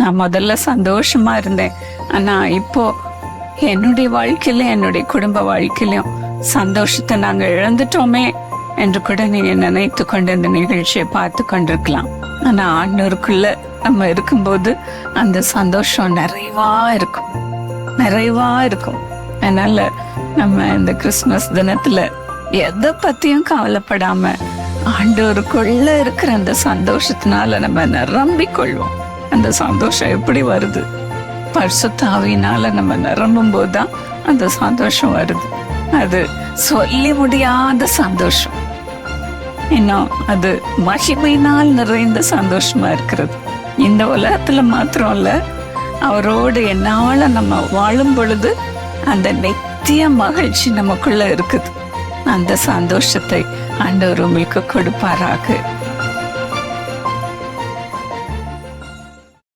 நான் முதல்ல சந்தோஷமா இருந்தேன். ஆனா இப்போ என்னுடைய வாழ்க்கையில என்னுடைய குடும்ப வாழ்க்கையிலும் சந்தோஷத்தை நாங்க இழந்துட்டோமே என்று கூட நீங்க நினைத்து கொண்டு இந்த நிகழ்ச்சியை பார்த்து கொண்டிருக்கலாம். ஆனா ஆண்டோருக்குள்ள நம்ம இருக்கும்போது அந்த சந்தோஷம் நிறைவா இருக்கும். நிறைவா இருக்கும். அதனால நம்ம இந்த கிறிஸ்துமஸ் தினத்துல எதை பத்தியும் கவலைப்படாம ஆண்டோருக்குள்ள இருக்கிற அந்த சந்தோஷத்தினால நம்ம நிரம்பிக் கொள்வோம் அந்த சந்தோஷம் எப்படி வருது? பரிசுத்தாவினால நம்ம நிரம்பும் போதுதான் அந்த சந்தோஷம் வருது. அது சொல்லி முடியாத சந்தோஷம். இன்னும் அது மகிமையினால் நிறைந்த சந்தோஷமா இருக்கிறது. இந்த உலகத்துல மாத்திரம் இல்ல அவரோடு என்னால நம்ம வாழும் பொழுது அந்த நித்திய மகிழ்ச்சி நமக்குள்ள இருக்குது. அந்த சந்தோஷத்தை ஆண்டவர் உங்களுக்கு கொடுப்பாராக.